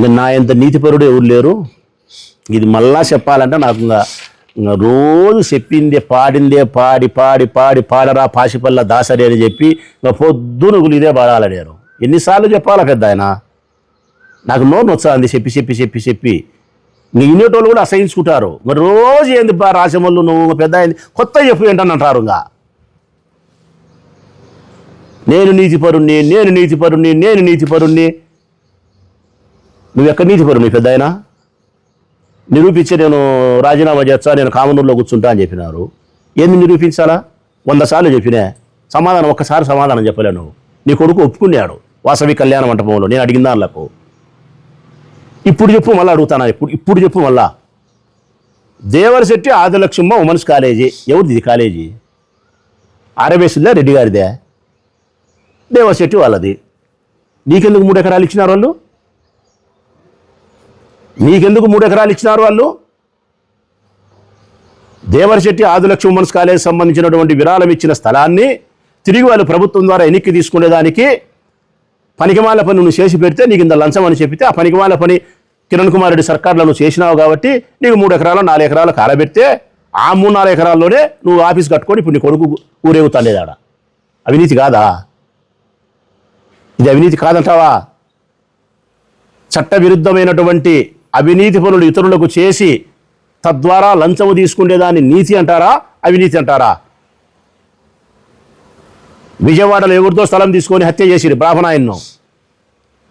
ఇంకా నా ఎంత నీతిపరుడు ఎవరు లేరు. ఇది మళ్ళా చెప్పాలంటే నాకు ఇంకా ఇంకా రోజు చెప్పిందే పాడిందే పాడి పాడి పాడి పాడరా పాసిపల్ల దాసరి అని చెప్పి ఇంకా పొద్దున ఇదే పాడాలి నేను. ఎన్నిసార్లు చెప్పాలా పెద్ద ఆయన? నాకు నోరు నొచ్చాంది చెప్పి చెప్పి చెప్పి చెప్పి. నీ ఇన్నేటోళ్ళు కూడా అసహించుకుంటారు. మరి రోజు ఏంది బా రాసమల్లు నువ్వు పెద్ద అయింది కొత్త చెప్పు ఏంటని అంటారు ఇంకా. నేను నీతిపరుణ్ణి నేను నీతిపరుణ్ణి నేను నీతిపరుణ్ణి నువ్వు ఎక్కడ నీతిపరుణ్ణి పెద్ద ఆయన నిరూపించి నేను రాజీనామా చేస్తా నేను కామనూరులో కూర్చుంటా అని చెప్పినారు. ఏంది నిరూపించాలా? వంద సార్లు చెప్పినా. సమాధానం ఒక్కసారి సమాధానం చెప్పలేను నీ కొడుకు ఒప్పుకున్నాడు. వాసవి కళ్యాణ మంటపంలో. నేను అడిగిన దానిలకు. ఇప్పుడు చెప్పు మళ్ళీ అడుగుతాను? ఇప్పుడు ఇప్పుడు చెప్పు మళ్ళా. Devarasetti Adilakshma women's college. ఎవరిది ఇది కాలేజీ? ఆరవేసిందా రెడ్డి గారిదే. దేవశెట్టి వాళ్ళది. నీకెందుకు మూడు ఎకరాలు ఇచ్చినారు వాళ్ళు? నీకెందుకు మూడు ఎకరాలు ఇచ్చినారు వాళ్ళు? దేవరశెట్టి ఆదిలక్ష్మి ఉమెన్స్ కాలేజ్ సంబంధించినటువంటి విరాళం ఇచ్చిన స్థలాన్ని తిరిగి వాళ్ళు ప్రభుత్వం ద్వారా ఎన్నిక్కి తీసుకునేదానికి పనికిమాల పని నువ్వు చేసి పెడితే నీకు ఇంత లంచం అని చెప్పితే ఆ పనికిమాల పని కిరణ్ కుమార్ రెడ్డి సర్కార్లో నువ్వు చేసినావు కాబట్టి నీకు మూడు ఎకరాలు నాలుగు ఎకరాలు కాలబెడితే ఆ మూడు నాలుగు ఎకరాల్లోనే నువ్వు ఆఫీస్ కట్టుకొని ఇప్పుడు నీ కొడుకు ఊరేగుతాలేదు అవినీతి కాదా? ఇది అవినీతి కాదంటావా? చట్టవిరుద్ధమైనటువంటి అవినీతి పనులు ఇతరులకు చేసి తద్వారా లంచము తీసుకునేదాన్ని నీతి అంటారా అవినీతి అంటారా? విజయవాడలో ఎవరితో స్థలం తీసుకొని హత్య చేసిరు బ్రాహ్మణాయన్ను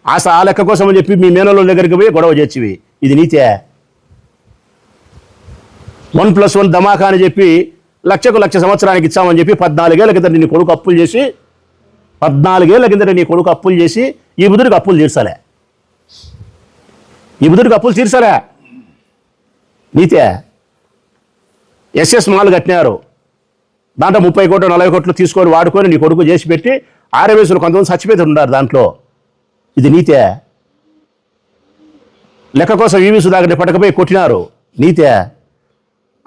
ఆశ ఆ లెక్క కోసం అని చెప్పి మీ మేనలో దగ్గరికి పోయి గొడవ చేసివి ఇది నీతే. వన్ ప్లస్ వన్ ధమాకా అని చెప్పి లక్షకు లక్ష సంవత్సరానికి ఇచ్చామని చెప్పి పద్నాలుగేళ్ళ కింద నీ కొడుకు అప్పులు చేసి పద్నాలుగేళ్ళ కిందట నీ కొడుకు అప్పులు చేసి ఈ బుధుడికి అప్పులు తీర్చాలే. ఈ బుద్ధుడికి అప్పులు తీర్చారా నీతే. ఎస్ఎస్ మాల్ కట్టినారు. దాంట్లో ముప్పై కోట్లు నలభై కోట్లు తీసుకొని వాడుకొని నీ కొడుకు చేసి పెట్టి ఆర్ఎంఎస్లు కొంతమంది చచ్చిపోతూ ఉన్నారు దాంట్లో. ఇది నీతే. లెక్క కోసం ఈవి సుధాకర్ని పట్టకపోయి కొట్టినారు. నీతే.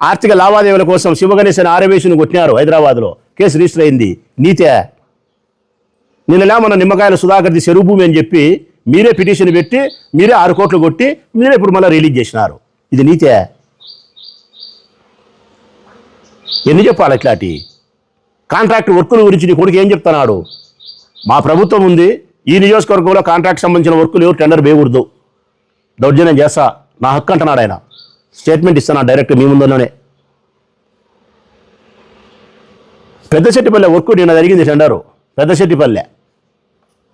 ఆర్థిక లావాదేవీల కోసం శివగణేశ్ అని ఆర్ఎంఎస్ని కొట్టినారు హైదరాబాద్లో. కేసు రిజిస్టర్ అయింది. నీతే. నిన్నలా మన నిమ్మకాయల సుధాకర్ది చెరువు భూమి అని చెప్పి మీరే పిటిషన్ పెట్టి మీరే ఆరు కోట్లు కొట్టి మీరే ఇప్పుడు మళ్ళీ రిలీజ్ చేసినారు. ఇది నీతే? ఎన్ని చెప్పాలి ఇట్లాంటి కాంట్రాక్ట్ వర్కుల గురించి నీ కొడుకు ఏం చెప్తున్నాడు? మా ప్రభుత్వం ఉంది ఈ నియోజకవర్గంలో కాంట్రాక్ట్ సంబంధించిన వర్కులు ఎవరు టెండర్ వేయకూడదు. దౌర్జన్యం చేస్తా. నా హక్కు అంటున్నాడు ఆయన. స్టేట్మెంట్ ఇస్తాను డైరెక్ట్ మీ ముందులోనే పెద్ద చెట్టిపల్లె వర్క్ నిన్న జరిగింది టెండరు. పెద్ద చెట్టిపల్లె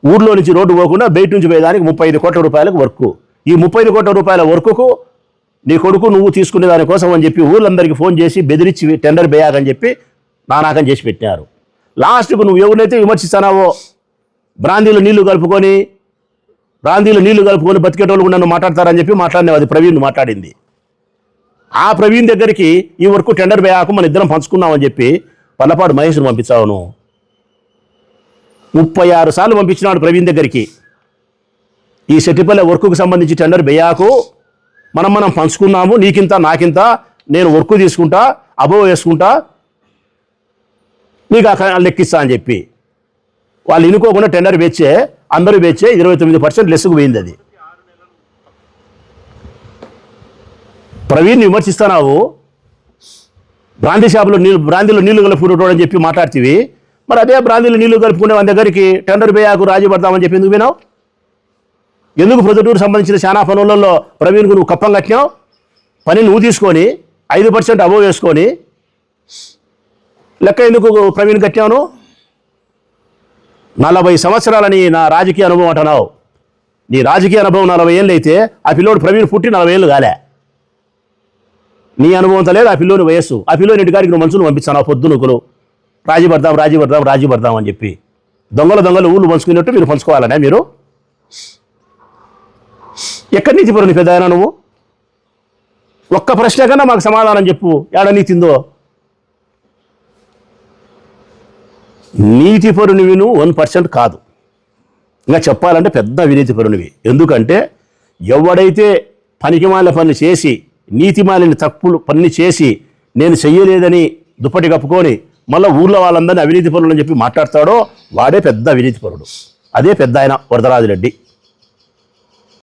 ఊర్లో నుంచి రోడ్డు పోకుండా బయట నుంచి పోయేదానికి ముప్పై ఐదు కోట్ల రూపాయలకు వర్క్. ఈ ముప్పై ఐదు కోట్ల రూపాయల వర్కుకు నీ కొడుకు నువ్వు తీసుకునే దానికోసం అని చెప్పి ఊళ్ళందరికీ ఫోన్ చేసి బెదిరించి టెండర్ వేయాలని చెప్పి నానాకం చేసి పెట్టారు. లాస్ట్కు నువ్వు ఎవరినైతే విమర్శిస్తున్నావో బ్రాందీలో నీళ్ళు కలుపుకొని బ్రాందీలో నీళ్ళు కలుపుకొని బతికేటోళ్ళు నన్ను మాట్లాడతారని చెప్పి మాట్లాడినావు. అది ప్రవీణ్ మాట్లాడింది. ఆ ప్రవీణ్ దగ్గరికి ఈ వరకు టెండర్ వేయాకు మన ఇద్దరం పంచుకున్నామని చెప్పి పల్లపాడు మహేష్ను పంపించావు నువ్వు. ముప్పై ఆరు సార్లు పంపించినాడు ప్రవీణ్ దగ్గరికి. ఈ సెట్టిపల్లె వర్క్కు సంబంధించి టెండర్ వేయాకు మనం మనం పంచుకున్నాము నీకింత నాకింత నేను వర్క్ తీసుకుంటా అబోవ్ వేసుకుంటా నీకు అక్కడ లెక్కిస్తా అని చెప్పి. వాళ్ళు ఇనుకోకుండా టెండర్ వేచే అందరూ వేచే ఇరవై తొమ్మిది పర్సెంట్ లెస్కు పోయింది అది. ప్రవీణ్ విమర్శిస్తున్నావు బ్రాందీ షాపులో నీళ్ళు బ్రాందీలో నీళ్ళు కలుపుకుంటాడు అని చెప్పి మాట్లాడుతీవి. మరి అదే బ్రాందీలో నీళ్ళు కలుపుకునే వాళ్ళ దగ్గరికి టెండర్ బేయాకు రాజీ పడతామని చెప్పి ఎందుకు వినావు ఎందుకు ప్రొజెక్టుకు సంబంధించిన శానా పనులలో ప్రవీణ్కు నువ్వు కప్పం కట్టినావు? పని నువ్వు తీసుకొని ఐదు పర్సెంట్ అబోవ్ వేసుకొని లెక్క ఎందుకు ప్రవీణ్ కట్టాను నలభై సంవత్సరాలని నా రాజకీయ అనుభవం అంటున్నావు. నీ రాజకీయ అనుభవం నలభై ఏళ్ళు అయితే ఆ పిల్లోడు ప్రవీణ్ పుట్టి నలభై ఏళ్ళు కాలే. నీ అనుభవంతో లేదు ఆ పిల్లోని వయస్సు. ఆ పిల్లోని ఇంటికాడికి నువ్వు మనుషులు పంపించాను పొద్దు నువ్వులు రాజీ పడదాం రాజీ పడదాం రాజీ పడదాం అని చెప్పి. దొంగల దొంగలు ఊళ్ళు పంచుకున్నట్టు మీరు పంచుకోవాలనే మీరు? ఎక్కడి నుంచి పరుని పెద్ద నువ్వు? ఒక్క ప్రశ్న కన్నా మాకు సమాధానం చెప్పు. ఏడ నీతిందో నీతి పరునివి నువ్వు వన్ పర్సెంట్ కాదు. ఇంకా చెప్పాలంటే పెద్ద వినీతి పరునివి. ఎందుకంటే ఎవడైతే పనికిమాలిన పని చేసి నీతిమాలిన తప్పులు పని చేసి నేను చెయ్యలేదని దుప్పటి కప్పుకొని మళ్ళీ ఊర్లో వాళ్ళందరినీ అవినీతి పరులు అని చెప్పి మాట్లాడతాడో వాడే పెద్ద అవినీతి పరుడు. అదే పెద్ద ఆయన వరదరాజు రెడ్డి